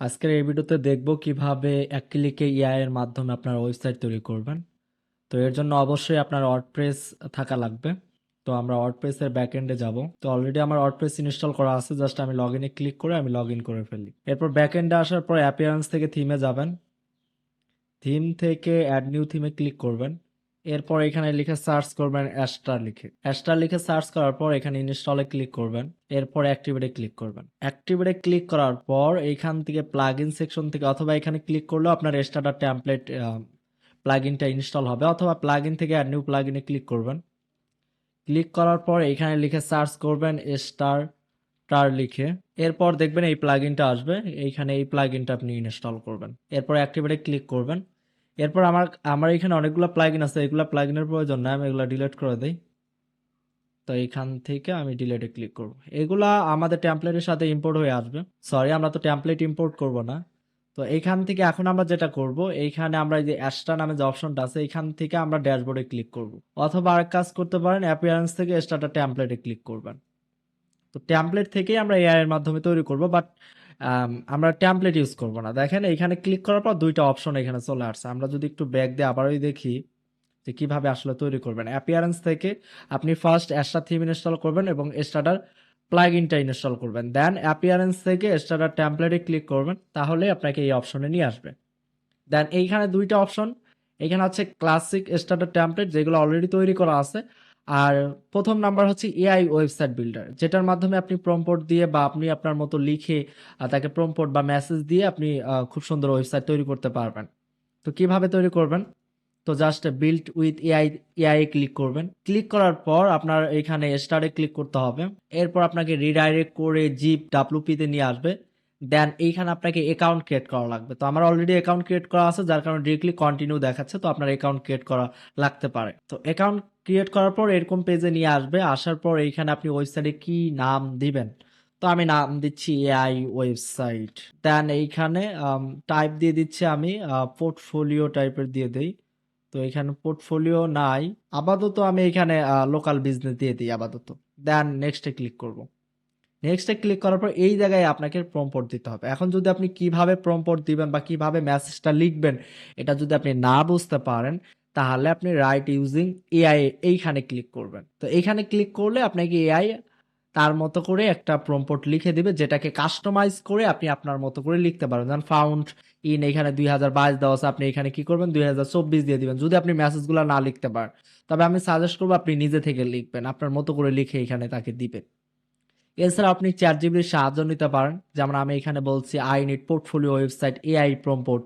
আজকের এই ভিডিওতে দেখব কীভাবে এক ক্লিকে এআই এর মাধ্যমে আপনার ওয়েবসাইট তৈরি করবেন। তো এর জন্য অবশ্যই আপনার ওয়ার্ডপ্রেস থাকা লাগবে। তো আমরা ওয়ার্ডপ্রেসের ব্যাকএন্ডে যাব। তো অলরেডি আমার ওয়ার্ডপ্রেস ইনস্টল করা আছে জাস্ট আমি লগ ইনে ক্লিক করে আমি লগ ইন করে ফেলি। এরপর ব্যাকএন্ডে আসার পর অ্যাপিয়ারেন্স থেকে থিমে যাবেন। থিম থেকে অ্যাড নিউ থিমে ক্লিক করবেন। এরপর এখানে লিখে সার্চ করবেন অ্যাস্টার লিখে। অ্যাস্টার লিখে সার্চ করার পর এখানে ইনস্টলে ক্লিক করবেন। এরপর অ্যাক্টিভেটে ক্লিক করবেন। অ্যাক্টিভেটে ক্লিক করার পর এইখান থেকে প্লাগ ইন সেকশন থেকে অথবা এখানে ক্লিক করলেও আপনার স্টার্টার টেমপ্লেট প্লাগ ইনটা ইনস্টল হবে অথবা প্লাগ ইন থেকে নিউ প্লাগ ইনে ক্লিক করবেন। ক্লিক করার পর এখানে লিখে সার্চ করবেন স্টার টার লিখে। এরপর দেখবেন এই প্লাগ ইনটা আসবে। এইখানে এই প্লাগ ইনটা আপনি ইনস্টল করবেন। এরপর অ্যাক্টিভেটে ক্লিক করবেন। এরপর আমার আমার এখানে অনেকগুলো প্লাগইন আছে, এগুলো প্লাগইনের প্রয়োজন না আমি এগুলো ডিলিট করে দেই। তো এইখান থেকে আমি ডিলেটে ক্লিক করব। এগুলা আমাদের টেমপ্লেটের সাথে ইম্পোর্ট হয়ে আসবে। সরি আমরা তো টেমপ্লেট ইম্পোর্ট করব না। তো এইখান থেকে এখন আমরা যেটা করব, এইখানে আমরা যে অ্যাস্টা নামে যে অপশনটা আছে, এইখান থেকে আমরা ড্যাশবোর্ডে ক্লিক করব। অথবা আরেক কাজ করতে পারেন অ্যাপিয়ারেন্স থেকে স্টার্টার টেমপ্লেটে ক্লিক করবেন। তো টেমপ্লেট থেকেই আমরা এআই এর মাধ্যমে তৈরি করব বাট আমরা টেমপ্লেট ইউজ করব না। দেখেন এখানে ক্লিক করার পর দুইটা অপশন এখানে চলে আসছে। আমরা যদি একটু ব্যাক দিয়ে আবারই দেখি যে কীভাবে আসলে তৈরি করবেন। অ্যাপিয়ারেন্স থেকে আপনি ফার্স্ট এক্সট্রা থিম ইনস্টল করবেন এবং স্টার্টার প্লাগ ইনটা ইনস্টল করবেন। দেন অ্যাপিয়ারেন্স থেকে স্টার্টার টেমপ্লেটে ক্লিক করবেন, তাহলে আপনাকে এই অপশনে নিয়ে আসবে। দেন এইখানে দুইটা অপশন এখানে আছে ক্লাসিক স্টার্টার টেমপ্লেট যেগুলো অলরেডি তৈরি করা আছে। আর প্রথম নাম্বার হচ্ছে এআই ওয়েবসাইট বিল্ডার যেটার মাধ্যমে আপনি প্রম্পট দিয়ে বা আপনি আপনার মতো লিখে তাকে প্রম্পট বা মেসেজ দিয়ে আপনি খুব সুন্দর ওয়েবসাইট তৈরি করতে পারবেন। তো কীভাবে তৈরি করবেন? তো just build with AI AI click করবেন। ক্লিক করার পর আপনার এখানে স্টারে ক্লিক করতে হবে। এরপর আপনাকে রিডাইরেক্ট করে জিপ ডাব্লুপিতে নিয়ে আসবে। দেন এইখানে আপনাকে অ্যাকাউন্ট ক্রিয়েট করা লাগবে। তো আমার অলরেডি অ্যাকাউন্ট ক্রিয়েট করা আছে, যার কারণে ডিরেক্টলি কন্টিনিউ দেখাচ্ছে। তো আপনার অ্যাকাউন্ট ক্রিয়েট করা লাগতে পারে। তো অ্যাকাউন্ট ক্রিয়েট করার পর এরকম পেজে নিয়ে আসবে। আসার পর এইখানে আপনি ওয়েবসাইটে কি নাম দিবেন? তো আমি নাম দিচ্ছি এআই ওয়েবসাইট দেন এইখানে টাইপ দিয়ে দিচ্ছি আমি পোর্টফোলিও টাইপের দিয়ে দিই। তো এখানে পোর্টফোলিও নাই। আপাতত আমি এখানে লোকাল বিজনেস দিয়ে দিই আপাতত। দেন নেক্সটে ক্লিক করব। নেক্সটে ক্লিক করার পর এই জায়গায় আপনাকে প্রম্পট দিতে হবে। এখন যদি আপনি কীভাবে প্রম্পট দিবেন বা কীভাবে মেসেজটা লিখবেন, এটা যদি আপনি না বুঝতে পারেন তাহলে আপনি রাইট ইউজিং এআই এইখানে ক্লিক করবেন। তো এইখানে ক্লিক করলে আপনাকে এআই তার মতো করে একটা প্রম্পট লিখে দিবে, যেটাকে কাস্টমাইজ করে আপনি আপনার মতো করে লিখতে পারেন। যেমন ফাউন্ড ইন এখানে দুই হাজার বাইশ দেওয়া আছে, আপনি এখানে কি করবেন? দুই হাজার চব্বিশ দিয়ে দিবেন। যদি আপনি মেসেজগুলো না লিখতে পারেন, তবে আমি সাজেস্ট করব আপনি নিজে থেকে লিখবেন। আপনার মতো করে লিখে এখানে তাকে দিবেন। এছাড়া আপনি চার জিবির সাহায্য নিতে পারেন। যেমন আমি এখানে বলছি I need portfolio website AI prompt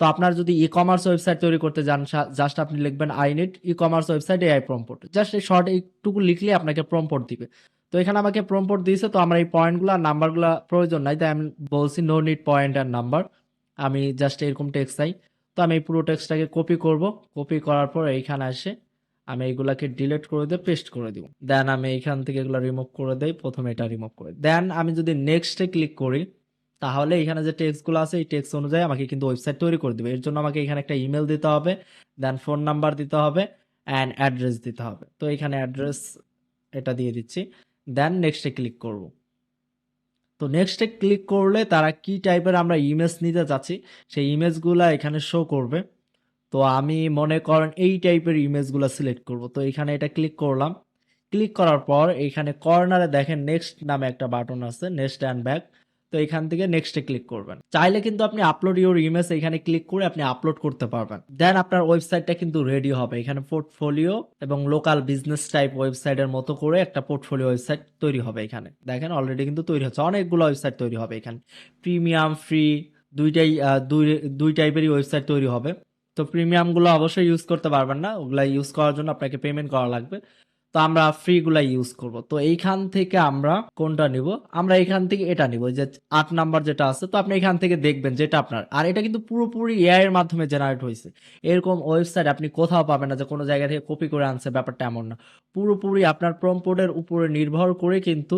তো আপনার যদি ই কমার্স ওয়েবসাইট তৈরি করতে যান জাস্ট আপনি লিখবেন I need e commerce website AI prompt just এই শর্ট একটুকু লিখলে আপনাকে প্রম্পট দিবে। তো এখানে আমাকে প্রম্পট দিয়েছে, তো আমার এই পয়েন্টগুলো আর নাম্বারগুলো প্রয়োজন নাই। তাই আমি বলছি নো নিট পয়েন্ট আর নাম্বার আমি জাস্ট এরকম টেক্সট চাই। তো আমি এই পুরো টেক্সটটাকে কপি করব। কপি করার পর এইখানে আসে আমি এইগুলাকে ডিলিট করে দিয়ে পেস্ট করে দিব। দেন আমি এইখান থেকে এগুলো রিমুভ করে দেই, প্রথমে এটা রিমুভ করে দেন আমি যদি নেক্সটে ক্লিক করি, তাহলে এখানে যে টেক্সটগুলো আছে, এই টেক্সট অনুযায়ী আমাকে কিন্তু ওয়েবসাইট তৈরি করে দেবে। এর জন্য আমাকে এখানে একটা ইমেল দিতে হবে দেন ফোন নাম্বার দিতে হবে অ্যান্ড অ্যাড্রেস দিতে হবে। তো এখানে অ্যাড্রেস এটা দিয়ে দিচ্ছি দেন নেক্সটে ক্লিক করব। তো নেক্সটে ক্লিক করলে তারা কি টাইপের আমরা ইমেজ নিতে চাচ্ছি, সেই ইমেজগুলো এখানে শো করবে। তো আমি মনে করেন এই টাইপের ইমেজগুলো সিলেক্ট করব। তো এখানে এটা ক্লিক করলাম। ক্লিক করার পর এখানে কর্নারে দেখেন নেক্সট নামে একটা বাটন আছে নেক্সট অ্যান্ড ব্যাক তো এখান থেকে নেক্সটে ক্লিক করবেন। চাইলে কিন্তু আপনি আপলোড ইউর ইমেজ এখানে ক্লিক করে আপনি আপলোড করতে পারবেন। দেন আপনার ওয়েবসাইটটা কিন্তু রেডি হবে। এখানে পোর্টফোলিও এবং লোকাল বিজনেস টাইপ ওয়েবসাইটের মতো করে একটা পোর্টফোলিও ওয়েবসাইট তৈরি হবে এখানে। দেখেন অলরেডি কিন্তু তৈরি হচ্ছে। অনেকগুলো ওয়েবসাইট তৈরি হবে এখানে। প্রিমিয়াম ফ্রি দুইটাই দুই দুই টাইপেরই ওয়েবসাইট তৈরি হবে। তো প্রিমিয়ামগুলো অবশ্যই ইউজ করতে পারবেন না। ওগুলা ইউজ করার জন্য আপনাকে পেমেন্ট করা লাগবে। তো আমরা ফ্রিগুলা ইউজ করব। তো এইখান থেকে আমরা কোনটা নিব? আমরা এখান থেকে এটা নিব। যে আট নাম্বার যেটা আছে, তো আপনি এখান থেকে দেখবেন যেটা আপনার। আর এটা কিন্তু পুরোপুরি এআই এর মাধ্যমে জেনারেট হয়েছে। এরকম ওয়েবসাইট আপনি কোথাও পাবেন না যে কোনো জায়গা থেকে কপি করে আনছে, ব্যাপারটা এমন না। পুরোপুরি আপনার প্রম্পটের উপরে নির্ভর করে কিন্তু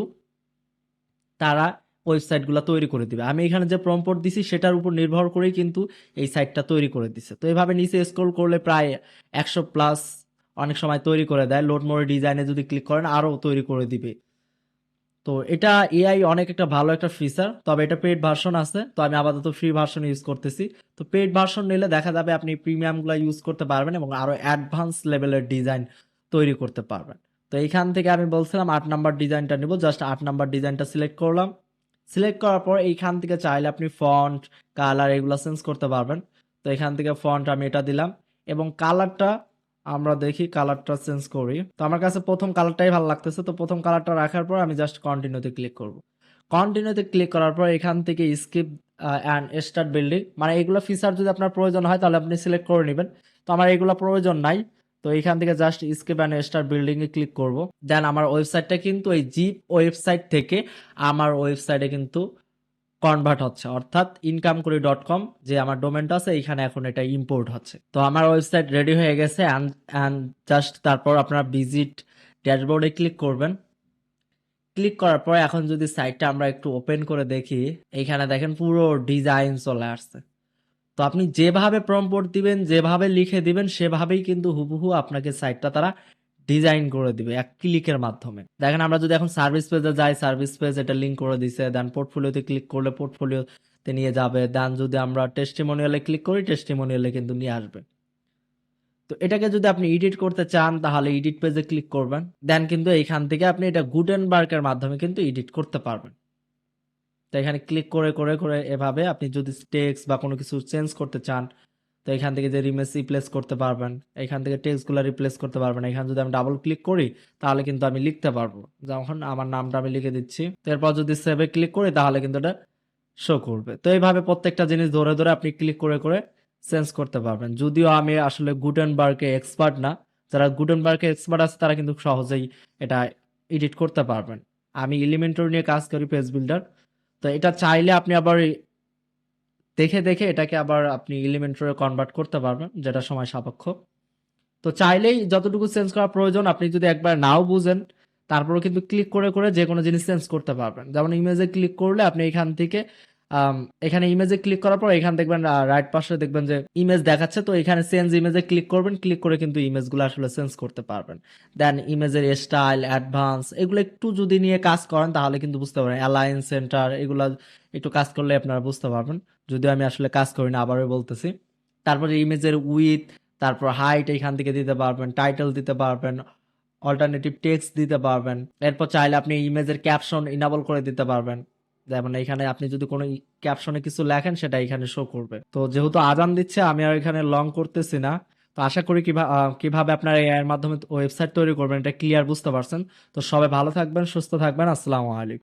তারা ওয়েবসাইটগুলো তৈরি করে দিবে। আমি এখানে যে প্রম্পট দিছি, সেটার উপর নির্ভর করেই কিন্তু এই সাইটটা তৈরি করে দিছে। তো এভাবে নিচে স্ক্রল করলে প্রায় একশো প্লাস অনেক সময় তৈরি করে দেয়। লোড মোড়ে ডিজাইনে যদি ক্লিক করেন, আরও তৈরি করে দিবে। তো এটা এআই অনেক একটা ভালো একটা ফিচার তবে এটা পেড ভার্সন আছে। তো আমি আপাতত ফ্রি ভার্সন ইউজ করতেছি। তো পেড ভার্সন নিলে দেখা যাবে আপনি প্রিমিয়ামগুলো ইউজ করতে পারবেন এবং আরও অ্যাডভান্স লেভেলের ডিজাইন তৈরি করতে পারবেন। তো এইখান থেকে আমি বলছিলাম, আট নাম্বার ডিজাইনটা নিব। জাস্ট আট নাম্বার ডিজাইনটা সিলেক্ট করলাম। সিলেক্ট করার পর এইখান থেকে চাইলে আপনি ফন্ট কালার এগুলো চেঞ্জ করতে পারবেন। তো এখান থেকে ফন্ট আমি এটা দিলাম এবং কালারটা আমরা দেখি কালারটা চেঞ্জ করি। তো আমার কাছে প্রথম কালারটাই ভালো লাগতেছে। তো প্রথম কালারটা রাখার পর আমি জাস্ট কন্টিনিউতে ক্লিক করব। কন্টিনিউতে ক্লিক করার পর এখান থেকে স্কিপ অ্যান্ড স্টার্ট বিল্ডিং মানে এগুলো ফিচার যদি আপনার প্রয়োজন হয় তাহলে আপনি সিলেক্ট করে নেবেন। তো আমার এগুলো প্রয়োজন নাই। তো এখান থেকে just skip and start building A click করব। দেন আমার ওয়েবসাইটটা কিন্তু এই জিপ ওয়েবসাইট থেকে আমার ওয়েবসাইটে কিন্তু কনভার্ট হচ্ছে। অর্থাৎ ইনকাম করি ডট কম যে আমার ডোমেনটা আছে, এখানে এখন এটা ইম্পোর্ট হচ্ছে। তো আমার ওয়েবসাইট রেডি হয়ে গেছে অ্যান্ড জাস্ট তারপর আপনারা ভিজিট ড্যাশবোর্ডে ক্লিক করবেন। ক্লিক করার পর এখন যদি সাইটটা আমরা একটু ওপেন করে দেখি এইখানে দেখেন পুরো ডিজাইন চলে আসছে। তো আপনি যেভাবে প্রম্পট দিবেন, যেভাবে লিখে দিবেন, সেভাবেই কিন্তু হুবহু আপনাকে সাইটটা তারা ডিজাইন করে দিবে এক ক্লিকের মাধ্যমে। দেখেন আমরা যদি এখন সার্ভিস পেজে যাই সার্ভিস পেজ এটা লিঙ্ক করে দিছে দেন পোর্টফোলিওতে ক্লিক করলে পোর্টফোলিওতে নিয়ে যাবে দেন যদি আমরা টেস্টিমোনিয়ালে ক্লিক করি টেস্টিমোনিয়ালে কিন্তু নিয়ে আসবে। তো এটাকে যদি আপনি এডিট করতে চান, তাহলে এডিট পেজে ক্লিক করবেন দেন কিন্তু এইখান থেকে আপনি এটা গুটেনবার্গের মাধ্যমে কিন্তু এডিট করতে পারবেন। তো এখানে ক্লিক করে করে করে এভাবে আপনি যদি টেক্সট বা কোনো কিছু চেঞ্জ করতে চান, তো এখান থেকে যে রিমেজ রিপ্লেস করতে পারবেন, এখান থেকে টেক্সটগুলো রিপ্লেস করতে পারবেন। এখানে যদি আমি ডাবল ক্লিক করি, তাহলে কিন্তু আমি লিখতে পারব। যখন আমার নামটা আমি লিখে দিচ্ছি, তো এরপর যদি সেভে ক্লিক করি, তাহলে কিন্তু এটা শো করবে। তো এইভাবে প্রত্যেকটা জিনিস ধরে ধরে আপনি ক্লিক করে করে চেঞ্জ করতে পারবেন। যদিও আমি আসলে গুটেনবার্গে এক্সপার্ট না, যারা গুটেনবার্গে এক্সপার্ট আছে, তারা কিন্তু সহজেই এটা এডিট করতে পারবেন। আমি এলিমেন্টর নিয়ে কাজ করি পেজ বিল্ডার তো এটা চাইলে আপনি আবার দেখে দেখে এটাকে আবার আপনি এলিমেন্টরে কনভার্ট করতে পারবেন, যেটা সময় সাপেক্ষ। তো চাইলেই যতটুকু চেঞ্জ করা প্রয়োজন, আপনি যদি একবার নাও বুঝেন তারপরে কিন্তু ক্লিক করে করে যে কোনো জিনিস চেঞ্জ করতে পারবেন। যেমন ইমেজে ক্লিক করলে আপনি এখান থেকে এখানে ইমেজে ক্লিক করার পর এখানে দেখবেন রাইট পাশে দেখবেন যে ইমেজ দেখাচ্ছে। তো এখানে চেঞ্জ ইমেজে ক্লিক করবেন ক্লিক করে কিন্তু ইমেজগুলো আসলে চেঞ্জ করতে পারবেন। দেন ইমেজের স্টাইল অ্যাডভান্স এগুলো একটু যদি নিয়ে কাজ করেন, তাহলে কিন্তু বুঝতে পারেন অ্যালায়েন্স সেন্টার এগুলো একটু কাজ করলে আপনারা বুঝতে পারবেন। যদিও আমি আসলে কাজ করি না, আবারও বলতেছি। তারপরে ইমেজের উইথ তারপর হাইট এখান থেকে দিতে পারবেন টাইটেল দিতে পারবেন অল্টারনেটিভ টেক্সট দিতে পারবেন। এরপর চাইলে আপনি ইমেজের ক্যাপশন ইনাবল করে দিতে পারবেন। যেমন এখানে আপনি যদি কোনো ক্যাপশনে কিছু লেখেন, সেটা এখানে শো করবে। তো যেহেতু আজান দিচ্ছে, আমি আর এখানে লং করতেছি না। তো আশা করি কীভাবে আপনারা এর মাধ্যমে ওয়েবসাইট তৈরি করবেন, এটা ক্লিয়ার বুঝতে পারছেন। তো সবাই ভালো থাকবেন, সুস্থ থাকবেন, আসসালামু আলাইকুম।